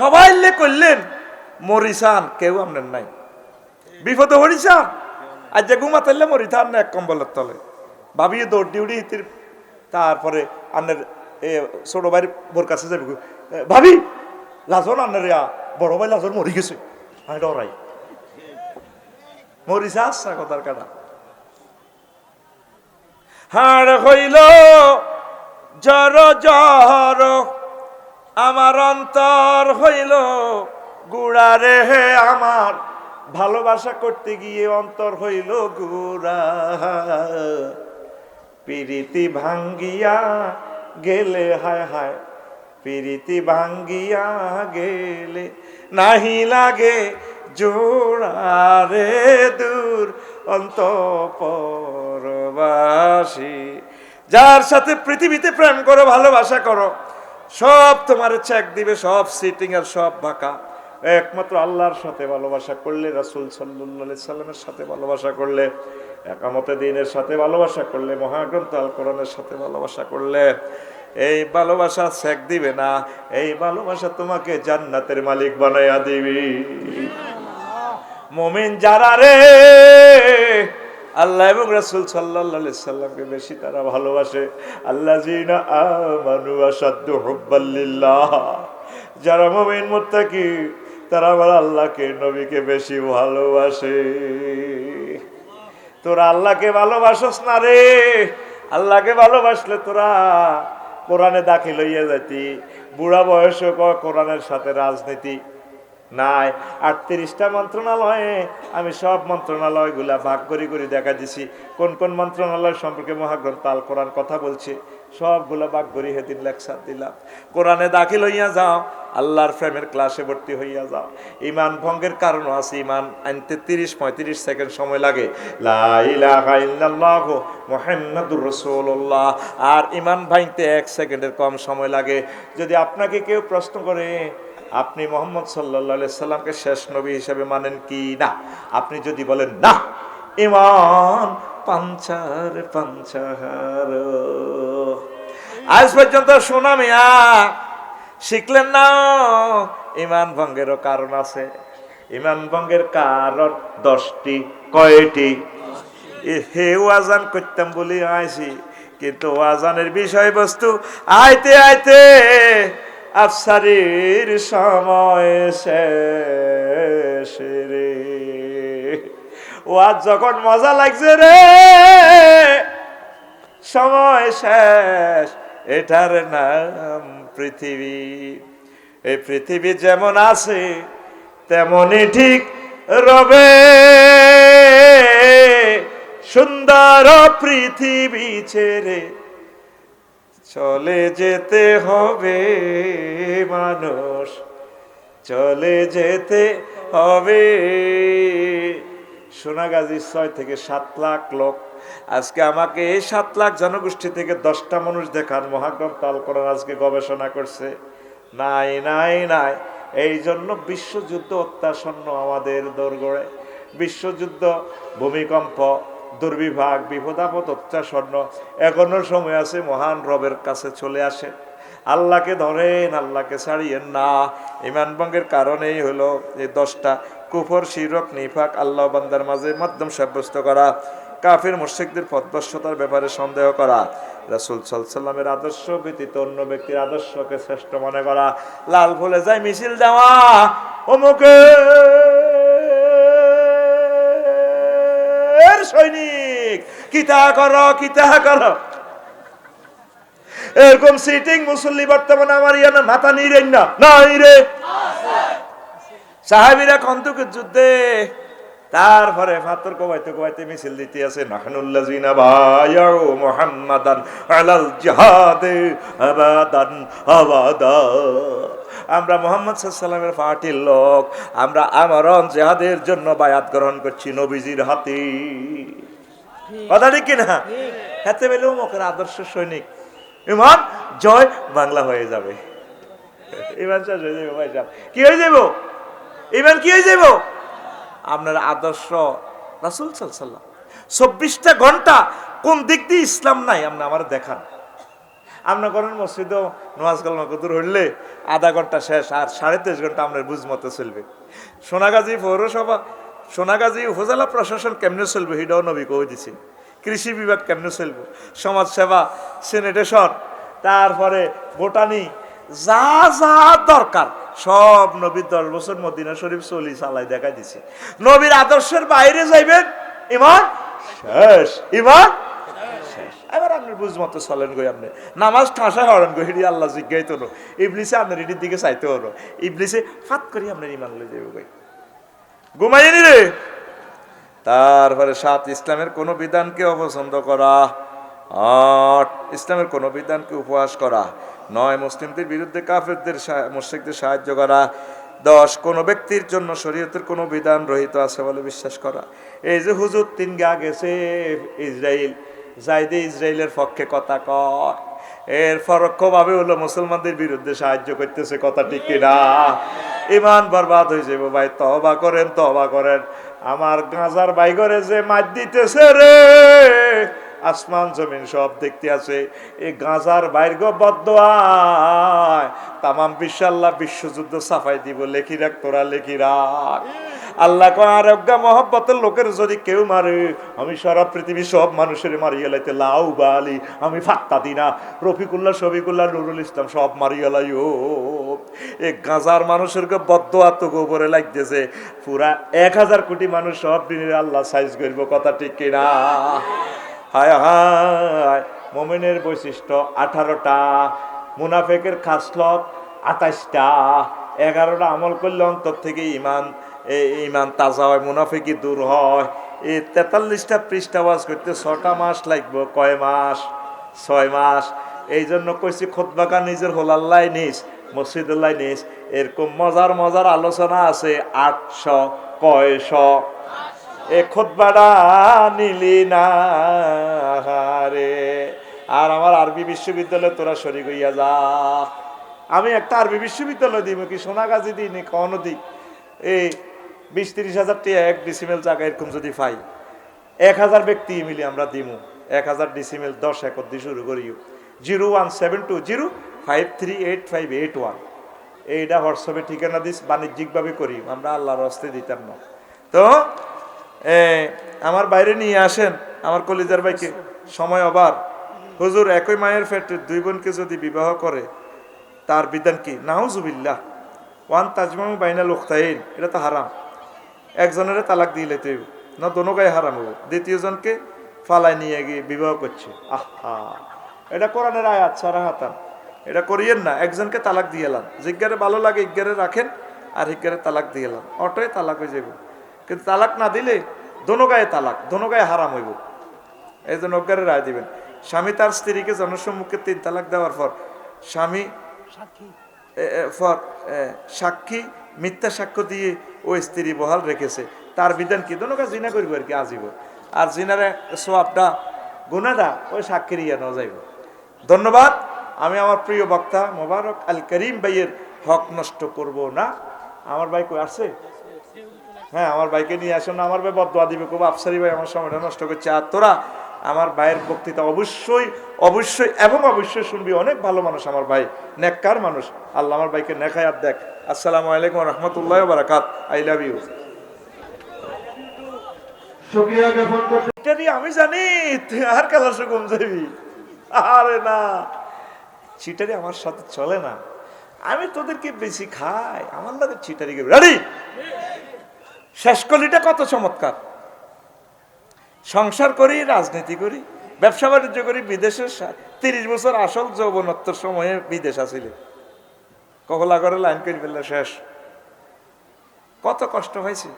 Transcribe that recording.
সবাই করলেন, মরিসান, কেউ আপনার নাই। বিপদে হরিসান আজ যে ঘুমা তাইলে মরিথান না এক কম্বলের তলে। ভাবিয়ে দৌড় ডিউড়ি ইতির তারপরে আন্নের ছোট ভাই বোর কাছে যাবে ভাবি, লাজন আন্নের বড় ভাই লাজন মরি গেছে। আমি ডরাই। মরিসা আসা কথার কাটা। হাড় হইল জর জর আমার অন্তর হইল গুড়ারে হে আমার ভালোবাসা করতে গিয়ে অন্তর হইল গুড়া। পিরিতি ভাঙ্গিয়া গেলে, হায় হায়, পিরিতি ভাঙ্গিয়া গেলে নাহি লাগে জোড়ারে দূর অন্তপরবাসী। যার সাথে পৃথিবীতে প্রেম করো, ভালোবাসা করো সব তোমার চেক দিবে, সব সিটিং আর সব বাঁকা। একমাত্র আল্লাহর সাথে ভালোবাসা করলে, রাসুল সাল্লাহ সাল্লামের সাথে ভালোবাসা করলে, একামতে দিনের সাথে ভালোবাসা করলে, মহাগ্রন্থ আল কোরআনের সাথে ভালোবাসা করলে, এই ভালোবাসা চেক দিবে না, এই ভালোবাসা তোমাকে জান্নাতের মালিক বানাইয়া দিবি। মমিন যারা রে আল্লাহ এবং রাসুল সাল্লাহ সাল্লামকে বেশি তারা ভালোবাসে। আল্লাহ জিনা আমানু আসাদ্দ হব্বাল্লিল্লাহ যারা মমিন মুত্তাকি, তারা আমার আল্লাহকে, নবীকে বেশি ভালোবাসে। তোরা আল্লাহকে ভালোবাসস না রে? আল্লাহকে ভালোবাসলে তোরা কোরআনে দাখিল হইয়া যাইতি, বুড়া বয়সে কোরআনের সাথে রাজনীতি। নাই। আটত্রিশটা মন্ত্রণালয়ে আমি সব মন্ত্রণালয়গুলা ভাগ করে করে দেখা দিছি। কোন কোন মন্ত্রণালয় সম্পর্কে মহাগ্রন্থ আল কোরআন কথা বলছে, সবগুলা ভাগ করে হেদিন লেকচার দিলাম। কোরআনে দাখিল হইয়া যাও, আল্লাহর প্রেমের ক্লাসে ভর্তি হইয়া যাও। ইমান ভঙ্গের কারণও আছে, ইমান আনতে তিরিশ পঁয়ত্রিশ সেকেন্ড সময় লাগে। আর ইমান ভাঙতে এক সেকেন্ডের কম সময় লাগে। যদি আপনাকে কেউ প্রশ্ন করে আপনি মোহাম্মদ সাল্লাহ সাল্লামকে শেষ নবী হিসেবে মানেন কি? না। আপনি যদি বলেন, না ইমান পাঞ্চার পাঞ্চার। আজ পর্যন্ত শোনা মিয়া, শিখলেন না, ইমান ভঙ্গেরও কারণ আছে। ইমান ভঙ্গের কারণ দশটি, কয়টি? হে ওয়াজান করতাম বলি আইছি, কিন্তু ওয়াজানের বিষয়বস্তু আইতে আইতে আফসারির সময় শেষ রে। ওয়াজ যখন মজা লাগছে রে, সময় শেষ, এটার নাম পৃথিবী। এই পৃথিবী যেমন আছে তেমনই ঠিক রবে। সুন্দর পৃথিবী ছেড়ে চলে যেতে হবে মানুষ। চলে যেতে হবে। সোনাগাজী ছয় থেকে সাত লাখ লোক। আজকে আমাকে এই সাত লাখ জনগোষ্ঠী থেকে দশটা মানুষ দেখান। মহাগ্রন্থ আল কোরআন আজকে গবেষণা করছে। নাই নাই নাই। এই জন্য বিশ্বযুদ্ধ অত্যাসন্ন আমাদের দোরগড়ে বিশ্বযুদ্ধ ভূমিকম্প দুর্বিভাগ, বিপদাপদ অত্যাসন্ন এখনও সময় আছে, মহান রবের কাছে চলে আসে। আল্লাহকে ধরেন, আল্লাহকে ছাড়িয়েন না। ইমান ভঙ্গের কারণেই হলো এই দশটা। কুফর, শিরক, নিফাক, আল্লাহ বান্দার মাঝে মাধ্যম সাব্যস্ত করা। কাফির মুর্শিকদের পদভ্রষ্টতার ব্যাপারে সন্দেহ করা। রাসুল সাল্লামের আদর্শ ব্যতীত অন্য ব্যক্তির আদর্শকে শ্রেষ্ঠ মনে করা। লাল ফুলে যায় মিছিল দেওয়া। অমুকে সৈনিক, কিতা করো কিতা করো। এরকম সিটিং মুসল্লি বর্তমানে আমার ইয়ানা মাথা নিরেন না, নাই রে। সাহাবিরা কন্তকের যুদ্ধে তারপরে ফাতর কোবাইতে কোবাইতে মিছিল দিতে আছে নাহানুল্লাযিনা বায়াউ মুহাম্মাদান আলাল জিহাদে আবাদান, আবাদা। আমরা মোহাম্মদ সাল্লামের পার্টির লোক। আমরা আমরণ জেহাদের জন্য বায়াত গ্রহণ করছি নবীজির হাতে। কথা ঠিক কিনা? হাতে পেলেও মুখের আদর্শ সৈনিক। ইমান জয় বাংলা হয়ে যাবে। ইমান শেষ হয়ে যাবে ভাই সাহেব। কি হয়ে যাব ইমান কি হয়ে যাব আপনার আদর্শ রাসুল সাল্লাম চব্বিশটা ঘণ্টা কোন দিক দিয়ে ইসলাম নাই আপনি আমার দেখান। আপনার করেন মসজিদও নোয়াজ কালমা কদুর হইলে আধা ঘণ্টা শেষ আর সাড়ে তেইশ ঘণ্টা আপনার বুঝ মতো চলবে। সোনাগাজী পৌরসভা, সোনাগাজী উপজেলা প্রশাসন কেমনে চলবে সেটাও নবী কই দিছে। কৃষি বিভাগ কেমনে চলবে? সমাজ সেবা স্যানিটেশন তারপরে বোটানি, যা যা দরকার সব নবীর দশ বছর মদিনা শরীফ চলি চালাই দেখা দিছে। নবীর আদর্শের বাইরে যাইবেন, ইমান শেষ, ইমান এবার আপনি বুঝ মতো চলেন গই আপনি। নামাজ ঠাসা হরেন গো হিডি আল্লাহ জিজ্ঞাই তো ইবলিসে আপনার হিডির দিকে চাইতে হলো ইবলিসে ফাত করি আপনার ইমান লই যাবে গই। ঘুমাইনি রে? তারপরে সাত, ইসলামের কোনো বিধানকে অপছন্দ করা। আট, ইসলামের কোনো বিধানকে উপহাস করা। নয়, মুসলিমদের বিরুদ্ধে কাফেরদের মুশ্রিকদের সাহায্য করা। দশ, কোনো ব্যক্তির জন্য শরীয়তের কোনো বিধান রহিত আছে বলে বিশ্বাস করা। এই যে হুজুর তিন গা গেছে ইসরায়েল যাইদে ইসরায়েলের পক্ষে কথা কয়। এর পরোক্ষভাবে হলো মুসলমানদের বিরুদ্ধে সাহায্য করতেছে, কথা ঠিক কিনা? ইমান বরবাদ হয়ে যাব ভাই তবা করেন তবা করেন। আমার গাঁজার বাই করে যে মাছ দিতেছে রে, আসমান জমিন সব দেখতে আছে। এই গাঁজার বাইর গো বদোয়ায় তামাম বিশাল্লাহ বিশ্বযুদ্ধ সাফাই দিব, লেখি রাখ, তোরা লেখি রাখ। আল্লাহ কয় আরোগ্য, মহব্বতের লোকের যদি কেউ মারে, আমি সারা পৃথিবী সব মানুষের মারিয়ে লাইতে লাউ বালি, আমি ফাত্তা দি না। রফিকুল্লাহ, শফিকুল্লাহ, নুরুল ইসলাম সব মারিয়ে লাই ও এ গাঁজার মানুষের বদ্ধ আত্ম গোবরে লাগতেছে। পুরা এক হাজার কোটি মানুষ সব দিনের আল্লাহ সাইজ করব, কথা ঠিক কিনা? হায় হায়, মোমেনের বৈশিষ্ট্য আঠারোটা, মুনাফেকের খাসলত আঠাইশটা। এগারোটা আমল করলে অন্তর থেকে ইমান ইমান তাজা হয় মুনাফেকি দূর হয়। এই তেতাল্লিশটা পৃষ্ঠা বাস করতে ছটা মাস লাগবে, কয় মাস? ছয় মাস। এই জন্য কইছি খোদবাকা নিজের হোলাল্লাই নিস, মসজিদুল্লাহ নিস। এরকম মজার মজার আলোচনা আছে, আটশো, কয়শ। এ খোদবাটা নিলি না রে আর আমার আরবি বিশ্ববিদ্যালয়ে তোরা শরিক হইয়া যা। আমি একটা আরবি বিশ্ববিদ্যালয় দিব কি, সোনাগাজী দিই নি, কখনো দিই? এই বিশ তিরিশ হাজার টিয়া এক ডিসিমেল জায়গা এরকম যদি পাই, এক হাজার ব্যক্তি মিলে আমরা দিমু। এক হাজার ডিসিমেল দশ একর দিয়ে শুরু করিও zero one seven two zero five three eight five eight one. এইটা হোয়াটসঅ্যাপে ঠিকানা দিস, বাণিজ্যিকভাবে করি। আমরা আল্লাহর হস্তে দিতাম না। তো আমার বাইরে নিয়ে আসেন। আমার কলিজার ভাইকে সময় অবার হুজুর, একই মায়ের ফেটে দুই বোনকে যদি বিবাহ করে, তার বিধান কি? নাউজুবিল্লাহ। ওয়ান তাজমামু বাইনা লোকতাইন। এটা তো হারাম। একজনের তালাক দিয়ে লেতে হইব। না দোনো গায়ে হারাম হব দ্বিতীয়জনকে ফালাই নিয়ে গিয়ে বিবাহ করছে। আহা! এটা কোরআনের আয়াত, সারা হাতান এটা করিয়েন না, একজনকে তালাক দিয়ে এলাম। জিজ্ঞারে ভালো লাগে, ইজ্ঞারে রাখেন, আর হিজ্ঞারে তালাক দিয়ে এলাম। অটোয় তালাক হয়ে যাব কিন্তু তালাক না দিলে দোনো গায়ে তালাক, দোনো গায়ে হারাম হইব। এই জন্য অজ্ঞারে রায় দিবেন। স্বামী তার স্ত্রীকে জনসম্মুখে তিন তালাক দেওয়ার পর স্বামী ফর সাক্ষী মিথ্যা সাক্ষ্য দিয়ে ওই স্ত্রী বহাল রেখেছে। তার বিধান কি? দোনো কাজ জিনা করব আর কি, আজীব। আর জিনারে সোয়াবটা গুনাটা ওই সাক্ষীর ইয়া নেওয়া যাইব। ধন্যবাদ। আমি আমার প্রিয় বক্তা মোবারক আল করিম ভাইয়ের হক নষ্ট করব না। আমার ভাই কই আসছে? হ্যাঁ আমার ভাইকে নিয়ে আসুন আমার ভাই বদয়া দিবে। খুব আফসারি ভাই আমার সময়টা নষ্ট করছে। আর তোরা আমার ভাইয়ের বক্তৃতা অবশ্যই অবশ্যই এবং অবশ্যই শুনবি। অনেক ভালো মানুষ আমার ভাই নেককার মানুষ। আল্লাহ আমার ভাইকে নেখায়াত দেখ। আসসালামু আলাইকুম রহমতুল্লাহ বারাকাত। I love you. আমি জানি তুই আর খেলা সুগম যাবি। আরে না। চিটারি আমার সাথে চলে না। আমি তোদেরকে বেশি খাই। আমার লাগে চিটারি রেডি শেষ কলিটা কত চমৎকার। সংসার করি, রাজনীতি করি, ব্যবসা বাণিজ্য করি বিদেশের তিরিশ বছর আসল যৌবনত্বর সময়ে বিদেশ আসিল। কহলা করে লাইন করে ফেললে শেষ। কত কষ্ট হয়েছে?